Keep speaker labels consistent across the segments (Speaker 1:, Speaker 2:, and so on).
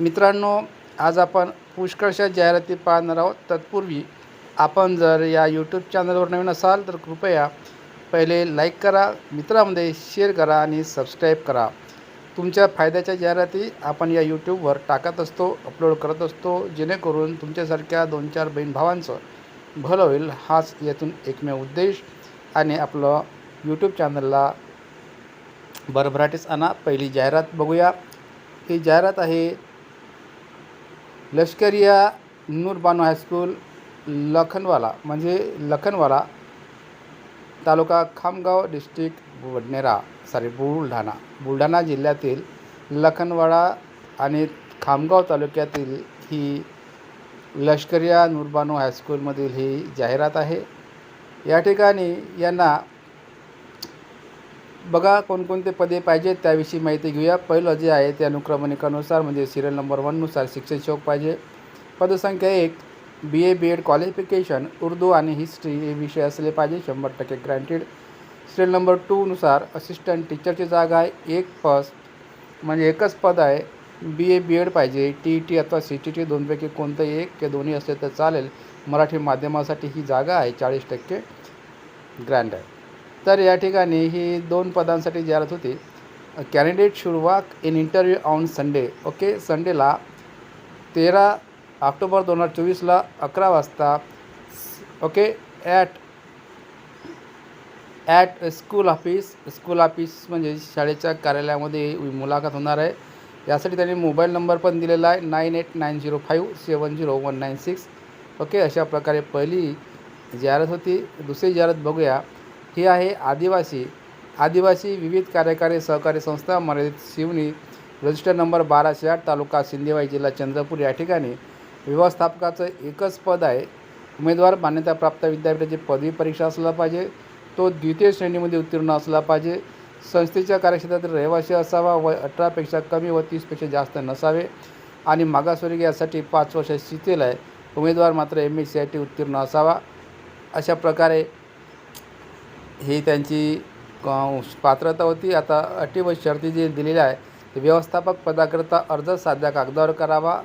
Speaker 1: मित्रांनो आज आपण पुष्कळशा जाहिराती पाहणार आहोत. तत्पूर्वी आपण जर या यूट्यूब चॅनलवर नवीन असाल तर कृपया पहिले लाईक करा मित्रामध्ये शेअर करा आणि सबस्क्राईब करा. तुमच्या फायद्याच्या जाहिराती आपण या यूट्यूबवर टाकत असतो अपलोड करत असतो जेणेकरून तुमच्यासारख्या दोन चार बहीण भावांचं भलं होईल हाच यातून एकमेव उद्देश. आणि आपलं यूट्यूब चॅनलला भरभराटीस आणा. पहिली जाहिरात बघूया. ही जाहिरात आहे लष्करिया नूरबानो हायस्कूल लखनवाला म्हणजे लखनवाला तालुका खामगाव डिस्ट्रिक्ट वडनेरा सॉरी बुलढाणा बुलढाणा जिल्ह्यातील लखनवाडा आणि खामगाव तालुक्यातील ही लष्करिया नूरबानो हायस्कूलमधील ही जाहिरात आहे. या ठिकाणी यांना बघा कोणकोणते पदे पाहिजेत त्याविषयी माहिती घेऊया. पहिलं जे आहे ते अनुक्रमणिकानुसार म्हणजे सिरियल नंबर वननुसार शिक्षण शोक पाहिजे. पदसंख्या एक B A B Ed qualification Urdu आणि हिस्ट्री हे विषय असले पाहिजे शंभर टक्के ग्रँटेड सिरियल नंबर टूनुसार असिस्टंट टीचरची जागा आहे. एक फर्स्ट म्हणजे एकच पद आहे बी ए बी एड पाहिजे. टी ई टी अथवा सी टी टी दोनपैकी कोणतंही एक किंवा दोन्ही असले तर चालेल. मराठी माध्यमासाठी ही जागा आहे चाळीस टक्के ग्रँट आहे तर या ठिकाणी ही दोन पदांसाठी जाहिरात होती candidate should in interview on Sunday okay? संडेला तेरा ऑक्टोबर दोन हजार चोवीसला अकरा वाजता okay? At at school office school office म्हणजे शाळेच्या कार्यालयामध्ये मुलाखत होणार आहे. यासाठी त्यांनी मोबाईल नंबर पण दिलेला आहे nine eight nine zero five seven zero one nine six okay? अशा प्रकारे पहिली जाहिरात होती दुसरी जाहिरात बघूया. ही आहे आदिवासी. आदिवासी विविध कार्यकारी सहकारी संस्था मर्यादित शिवनी. रजिस्टर नंबर बाराशे आठ तालुका सिंदेवाई जिल्हा चंद्रपूर. या ठिकाणी व्यवस्थापकाचं एकच पद आहे. उमेदवार मान्यताप्राप्त विद्यापीठाची पदवी परीक्षा असला पाहिजे. तो द्वितीय श्रेणीमध्ये उत्तीर्ण असला पाहिजे. संस्थेच्या कार्यक्षेत्रातील रहिवासी असावा व अठरापेक्षा कमी व तीसपेक्षा जास्त नसावे. आणि मागासवर्गीय यासाठी पाच वर्ष शिथिल आहे. उमेदवार मात्र M S C I T उत्तीर्ण असावा. अशा प्रकारे ही त्यांची पात्रता होती. आता अटी व शर्ती जे दिलेल्या आहे ते व्यवस्थापक पदाकरता अर्ज साध्या कागदावर करावा.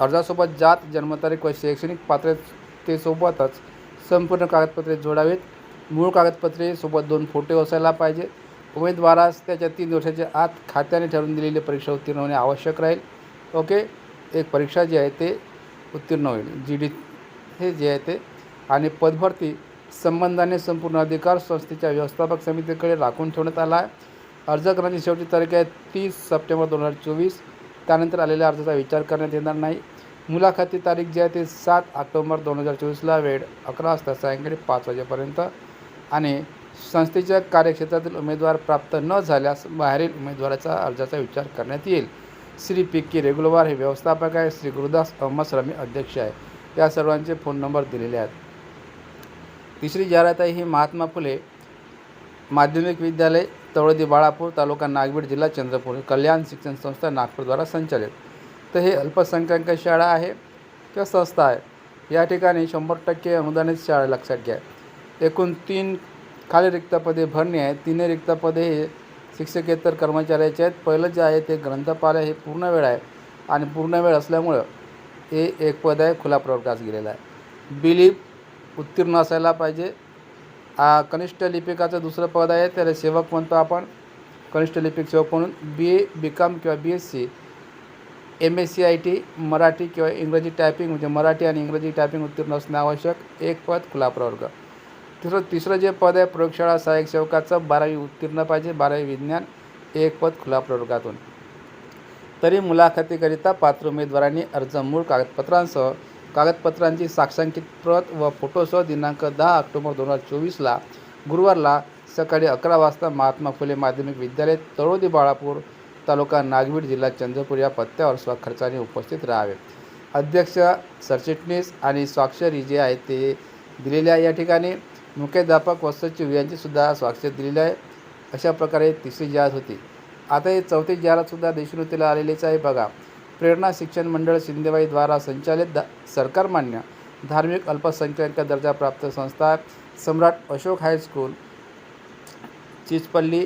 Speaker 1: अर्जासोबत जात जन्मतारीख व शैक्षणिक पात्रतेसोबतच संपूर्ण कागदपत्रे जोडावीत. मूळ कागदपत्रे सोबत दोन फोटो असायला पाहिजे. उमेदवारास त्याच्या तीन वर्षाच्या आत खात्याने ठरवून दिलेली परीक्षा उत्तीर्ण होणे आवश्यक राहील. ओके? एक परीक्षा जी आहे ते उत्तीर्ण होईल. जी डी हे जे आहे ते. आणि पदभरती संबंधाने संपूर्ण अधिकार संस्थेच्या व्यवस्थापक समितीकडे राखून ठेवण्यात आला आहे. अर्ज करण्याची शेवटची तारीख आहे तीस सप्टेंबर दोन हजार चोवीस. त्यानंतर आलेल्या अर्जाचा विचार करण्यात येणार नाही. मुलाखती तारीख जी आहे ते सात ऑक्टोबर दोन हजार चोवीसला वेळ अकरा वाजता सायंकाळी पाच वाजेपर्यंत. आणि संस्थेच्या कार्यक्षेत्रातील उमेदवार प्राप्त न झाल्यास बाहेरील उमेदवाराचा अर्जाचा विचार करण्यात येईल. श्री पी के रेगुलवार हे व्यवस्थापक आहे श्री गुरुदास अहमद श्रमी अध्यक्ष आहे या सर्वांचे फोन नंबर दिलेले आहेत. तिसरी जाहिरात आहे ही महात्मा फुले माध्यमिक विद्यालय तवळदी बाळापूर तालुका नागबीड जिल्हा चंद्रपूर कल्याण शिक्षण संस्था नागपूरद्वारा संचालित. तर हे अल्पसंख्याक शाळा आहे किंवा संस्था आहे? या ठिकाणी शंभर टक्के अनुदानित शाळा लक्षात घ्या. एकूण तीन खाली रिक्तपदे भरणी भरणे आहे तिन्ही रिक्तपदे हे शिक्षकेतर कर्मचाऱ्याचे आहेत. पहिलं जे आहे ते ग्रंथपाल हे पूर्ण वेळ आहे आणि पूर्ण वेळ असल्यामुळं हे एक पद आहे खुला प्रवर्गास गेलेला आहे. बिलीप उत्तीर्ण असायला पाहिजे. कनिष्ठ लिपिकाचं दुसरं पद आहे त्याला सेवक म्हणतो आपण. कनिष्ठ लिपिक सेवक म्हणून बी ए बी कॉम किंवा B S C M S C I T Marathi किंवा इंग्रजी टायपिंग म्हणजे मराठी आणि इंग्रजी टायपिंग उत्तीर्ण असणे आवश्यक. एक पद खुला प्रवर्ग तिसरं तिसरं जे पद आहे प्रयोगशाळा सहाय्यक सेवकाचं बारावी उत्तीर्ण पाहिजे बारावी विज्ञान एक पद खुला प्रवर्गातून तरी मुलाखतीकरिता पात्र उमेदवारांनी अर्ज मूळ कागदपत्रांसह कागदपत्रांची साक्षांकित प्रत व फोटोसह दिनांक दहा ऑक्टोबर दोन हजार चोवीसला गुरुवारला सकाळी अकरा वाजता महात्मा फुले माध्यमिक विद्यालय तळोदी बाळापूर तालुका नागवीड जिल्हा चंद्रपूर या पत्त्यावर स्वखर्चाने उपस्थित राहावे. अध्यक्ष सरचिटणीस आणि स्वाक्षरी जे आहे ते दिलेले आहे या ठिकाणी. मुख्याध्यापक व सचिव यांचीसुद्धा स्वाक्षरी दिलेली आहे. अशा प्रकारे तिसरी जाहिरात होती. आता ही चौथी जाहिरातसुद्धा देशोन्नतीला आलेलीच आहे. बघा प्रेरणा शिक्षण मंडळ शिंदेवाईद्वारा संचालित द सरकारमान्य धार्मिक अल्पसंख्याक दर्जाप्राप्त संस्था सम्राट अशोक हायस्कूल चिचपल्ली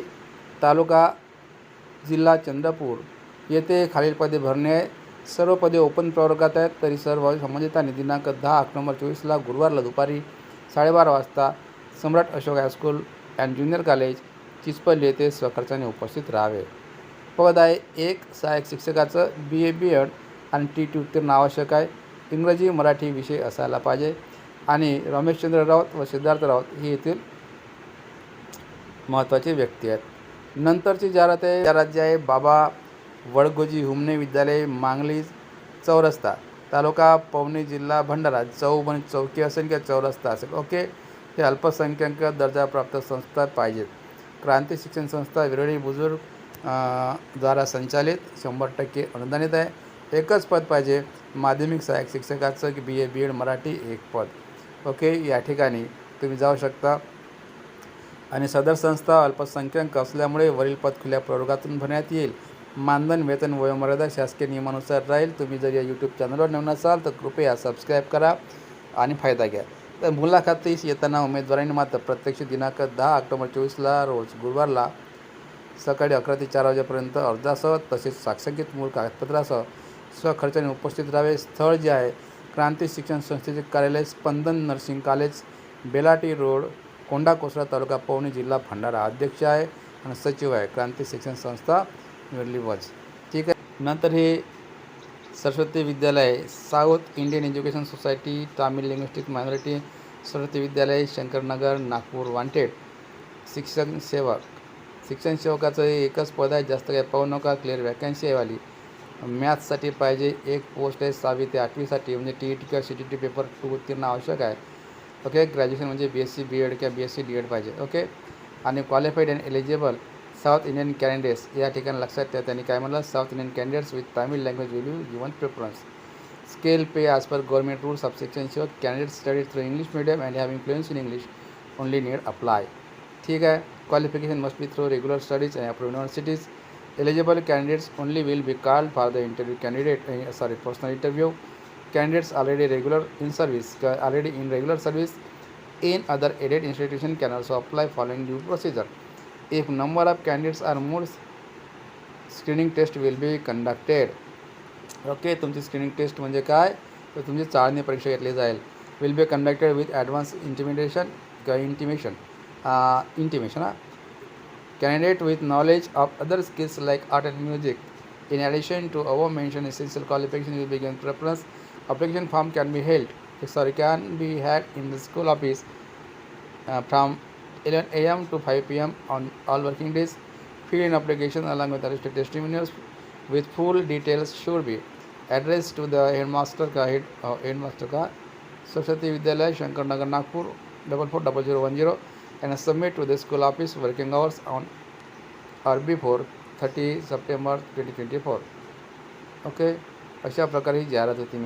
Speaker 1: तालुका जिल्हा चंद्रपूर. येथे खालील पदे भरणे आहे. सर्व पदे ओपन प्रवर्गात आहेत. तरी सर्व संबंधितांनी दिनांक दहा ऑक्टोबर चोवीसला गुरुवारला दुपारी साडेबारा वाजता Samrat Ashok high school and junior college Chichpalli येथे स्वखर्चाने उपस्थित राहावे. पद आहे एक सहाय्यक शिक्षकाचं बी ए बी एड आणि टी टी उत्तीर्ण आवश्यक आहे. इंग्रजी मराठी विषय असायला पाहिजे. आणि रमेशचंद्र राऊत व सिद्धार्थ राऊत ही येथील महत्त्वाचे व्यक्ती आहेत. नंतरची जाहिरात आहे जाहिरात जी आहे बाबा वडगोजी हुमने विद्यालय मांगली चौरस्ता तालुका पवनी जिल्हा भंडारा चौबन चौकी असेल किंवा चौरस्ता असेल ओके? हे अल्पसंख्याक दर्जाप्राप्त संस्था पाहिजेत. क्रांती शिक्षण संस्था विरळी बुजुर्ग द्वारा संचालित शंभर टक्के अनुदानित आहे. एकच पद पाहिजे माध्यमिक सहाय्यक शिक्षकाचं की बी ए बी एड मराठी एक पद. ओके या ठिकाणी तुम्ही जाऊ शकता. आणि सदर संस्था अल्पसंख्याक असल्यामुळे वरील पद खुल्या प्रवर्गातून भरण्यात येईल. मानधन वेतन वयोमर्यादा शासकीय नियमानुसार राहील. तुम्ही जर या यूट्यूब चॅनलवर नवीन असाल तर कृपया सबस्क्राईब करा आणि फायदा घ्या. तर मुलाखतीस येताना उमेदवारांनी मात्र प्रत्यक्ष दिनांक दहा ऑक्टोबर चोवीसला रोज गुरुवारला सकाळी अकरा ते चार वाजेपर्यंत अर्जासह तसेच साक्षांकित मूळ कागदपत्रासह स्वखर्चाने उपस्थित राहावे. स्थळ जे आहे क्रांती शिक्षण संस्थेचे कार्यालय Spandan nursing college Belati road Konda Kosara तालुका पवनी जिल्हा भंडारा अध्यक्ष आहे आणि सचिव आहे. क्रांती शिक्षण संस्था वेरली वज ठीक आहे. नंतर हे Saraswati Vidyalaya South Indian education society Tamil linguistic minority Saraswati Vidyalaya Shankarnagar Nagpur wanted शिक्षण सेवक शिक्षण सेवकाचं हे एकच पद आहे जास्त काही पाहू नका क्लिअर वॅकन्सी आहे वाली. मॅथ्ससाठी पाहिजे एक पोस्ट आहे सहावी ते आठवीसाठी म्हणजे टी ई टी किंवा C T T paper two उत्तीर्ण आवश्यक आहे. ओके ग्रॅज्युएशन म्हणजे B S C B Ed किंवा B S C D Ed पाहिजे. ओके आणि qualified and eligible South Indian candidates या ठिकाणी लक्षात ठेवा त्यांनी काय म्हणलं South Indian candidates with Tamil language will you given preference scale pay as per government rule subsection शिवाय candidate study through English medium and have influence in English only need apply ठीक आहे? Qualification must be through regular studies and approved universities. eligible candidates only will be called for the interview candidate uh, sorry personal interview candidates already regular in service uh, already in regular service in other aided institution can also apply following due procedure if number of candidates are more screening test will be conducted okay तुमची screening test म्हणजे काय तर तुमची चाळणी परीक्षा घेतली जाईल will be conducted with advance intimidation किंवा intimation इंटिमेशन हा candidate with knowledge of other skills like art and music. In addition to above mentioned essential qualifications will be given preference. Application form can be held, sorry, can be had in the school office uh, from 11 a.m. to 5 p.m. on all working days. Fill in application along with arrested testimonials with full details should be addressed to the headmaster का head uh, headmaster का Saraswati Vidyalaya Shankar Nagar Nagpur double four double zero one zero and submit to the school office working hours on or before 30 September twenty twenty four okay अशा प्रकारे ही जाहिरात होती